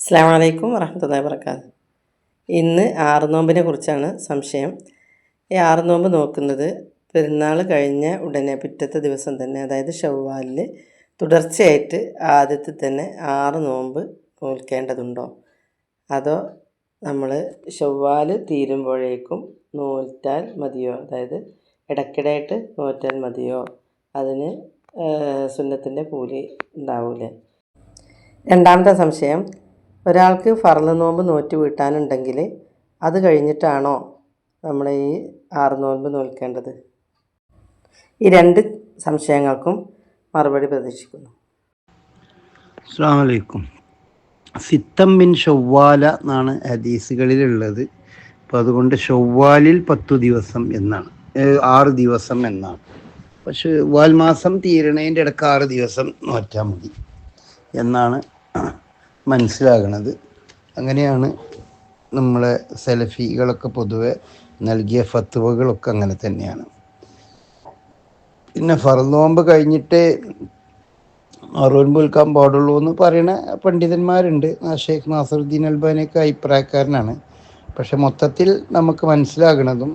അസ്സാം വലൈക്കും വറഹമത്തല്ലാ വർക്കാത്ത് ഇന്ന് ആറ് നോമ്പിനെ കുറിച്ചാണ് സംശയം. ഈ ആറ് നോമ്പ് നോക്കുന്നത് പെരുന്നാൾ കഴിഞ്ഞ ഉടനെ പിറ്റത്തെ ദിവസം തന്നെ അതായത് ഷവ്വാലിൽ തുടർച്ചയായിട്ട് ആദ്യത്തിൽ തന്നെ ആറ് നോമ്പ് നോൽക്കേണ്ടതുണ്ടോ? അതോ നമ്മൾ ഷവ്വാൽ തീരുമ്പോഴേക്കും നോറ്റാൽ മതിയോ? അതായത് ഇടയ്ക്കിടെയായിട്ട് നോറ്റാൽ മതിയോ? അതിന് സുന്നത്തിന്റെ കൂലി ഉണ്ടാവില്ലേ രണ്ടാമത്തെ സംശയം ഒരാൾക്ക് ഫറന്ന് നോമ്പ് നോറ്റ് വീട്ടാനുണ്ടെങ്കിൽ അത് കഴിഞ്ഞിട്ടാണോ നമ്മൾ ഈ ആറ് നോമ്പ് നോൽക്കേണ്ടത്? ഈ രണ്ട് സംശയങ്ങൾക്കും മറുപടി പ്രതീക്ഷിക്കുന്നു. അസ്സാം സിത്തം ബിൻ ഷവ്വാല എന്നാണ് ഹദീസുകളിലുള്ളത്. അപ്പോൾ അതുകൊണ്ട് ഷവ്വാലിൽ പത്തു ദിവസം എന്നാണ്. ആറ് ദിവസം എന്നാണ്. പക്ഷെ വാൽ മാസം തീരണേന്റെ ഇടയ്ക്ക് ആറ് ദിവസം നോറ്റാൽ മതി എന്നാണ് മനസ്സിലാകണത്. അങ്ങനെയാണ് നമ്മളെ സെലഫികളൊക്കെ പൊതുവെ നൽകിയ ഫത്തുവകളൊക്കെ അങ്ങനെ തന്നെയാണ്. പിന്നെ ഫറന്നോമ്പ് കഴിഞ്ഞിട്ട് മറുവൻ വിൽക്കാൻ പാടുള്ളൂ എന്ന് പറയുന്ന പണ്ഡിതന്മാരുണ്ട്. ഷെയ്ഖ് നാസറുദ്ദീൻ അൽബാനിയൊക്കെ അഭിപ്രായക്കാരനാണ്. പക്ഷെ മൊത്തത്തിൽ നമുക്ക് മനസ്സിലാകണതും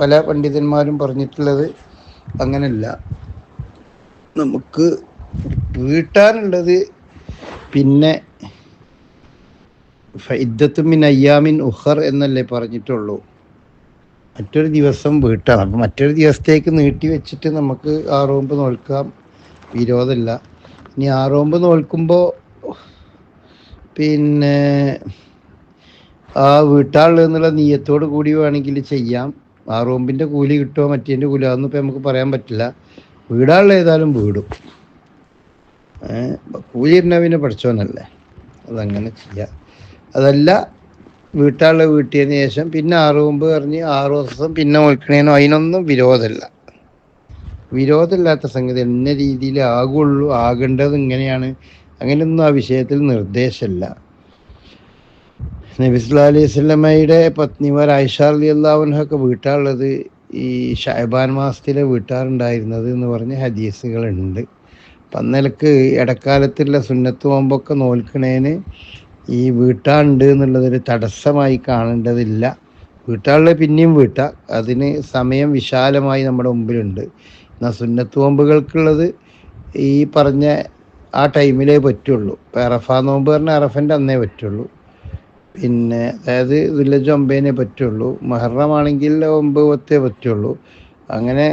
പല പണ്ഡിതന്മാരും പറഞ്ഞിട്ടുള്ളത് അങ്ങനല്ല. നമുക്ക് വീട്ടാനുള്ളത് പിന്നെ ഫൈദ്ദത്തുമിൻ അയ്യാമിൻ ഉഹർ എന്നല്ലേ പറഞ്ഞിട്ടുള്ളൂ. മറ്റൊരു ദിവസം വീട്ടാണ്. അപ്പം മറ്റൊരു ദിവസത്തേക്ക് നീട്ടി വെച്ചിട്ട് നമുക്ക് ആറോമ്പ് നോൽക്കാം. വിരോധമില്ല. ഇനി ആറോമ്പ് നോൽക്കുമ്പോൾ പിന്നെ ആ വീട്ടാളിൽ എന്നുള്ള നീയത്തോട് കൂടി വേണമെങ്കിൽ ചെയ്യാം. ആറോമ്പിന്റെ കൂലി കിട്ടുമോ മറ്റേന്റെ കൂലി അതൊന്നും ഇപ്പം നമുക്ക് പറയാൻ പറ്റില്ല. വീടാളിൽ ഏതായാലും വീടും. കൂലി ഇരുന്ന പിന്നെ പഠിച്ചോന്നല്ലേ അതങ്ങനെ ചെയ്യാം. അതല്ല വീട്ടാളെ വീട്ടിയതിന് ശേഷം പിന്നെ ആറ് മുമ്പ് പറഞ്ഞ് ആറ് ദിവസം പിന്നെ ഒൽക്കണേനോ അതിനൊന്നും വിരോധമല്ല. വിരോധമില്ലാത്ത സംഗതി എന്ന രീതിയിൽ ആകുള്ളൂ ആകേണ്ടത് ഇങ്ങനെയാണ്. അങ്ങനെയൊന്നും ആ വിഷയത്തിൽ നിർദ്ദേശമല്ല. നബിസ്ലാ അലൈഹി സ്വലമയുടെ പത്നിമാർ ഐഷാർലി അള്ളാഹുനൊക്കെ വീട്ടാറുള്ളത് ഈ ഷഹബാൻ മാസത്തിലെ വീട്ടാറുണ്ടായിരുന്നത് എന്ന് പറഞ്ഞ ഹദീസുകളുണ്ട്. അപ്പം അന്നലക്ക് ഇടക്കാലത്തുള്ള സുന്നത്ത് നോമ്പൊക്കെ നോൽക്കണേന് ഈ വീട്ടാണ്ട് എന്നുള്ളതൊരു തടസ്സമായി കാണേണ്ടതില്ല. വീട്ടാളുടെ പിന്നെയും വീട്ട. അതിന് സമയം വിശാലമായി നമ്മുടെ മുമ്പിലുണ്ട്. എന്നാൽ സുന്നത്ത് നോമ്പുകൾക്കുള്ളത് ഈ പറഞ്ഞ ആ ടൈമിലേ പറ്റുള്ളൂ. ഇപ്പം അറഫ നോമ്പ് പറഞ്ഞാൽ അറഫന്റെ അന്നേ പറ്റുള്ളൂ. പിന്നെ അതായത് വില്ലജ് ഒമ്പതിനെ പറ്റുള്ളൂ. മഹറമാണെങ്കിൽ ഒമ്പത് പത്തേ പറ്റുള്ളൂ. അങ്ങനെ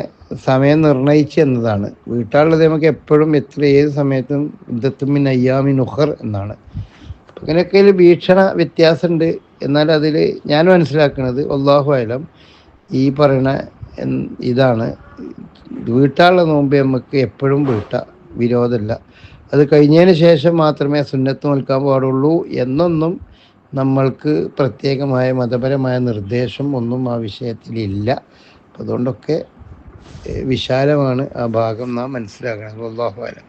സമയം നിർണയിച്ച് എന്നതാണ്. വീട്ടാളുള്ളത് നമുക്ക് എപ്പോഴും എത്ര ഏത് സമയത്തും യുദ്ധത്തുമിൻ അയ്യാമിൻ ഉഹർ എന്നാണ്. അങ്ങനെയൊക്കെ വീക്ഷണ വ്യത്യാസമുണ്ട്. എന്നാൽ അതിൽ ഞാൻ മനസ്സിലാക്കുന്നത് ഒല്ലാഹു ആയാലും ഈ പറയുന്ന ഇതാണ്. വീട്ടാളുടെ നോമ്പ് നമുക്ക് എപ്പോഴും വീട്ട വിരോധമില്ല. അത് കഴിഞ്ഞതിന് ശേഷം മാത്രമേ സുന്നത്ത് നിൽക്കാൻ പാടുള്ളൂ എന്നൊന്നും നമ്മൾക്ക് പ്രത്യേകമായ മതപരമായ നിർദ്ദേശം ഒന്നും ആ വിഷയത്തിലില്ല അതുകൊണ്ടൊക്കെ വിശാലമാണ് ആ ഭാഗം നാം മനസ്സിലാക്കണം. അള്ളാഹു ആലം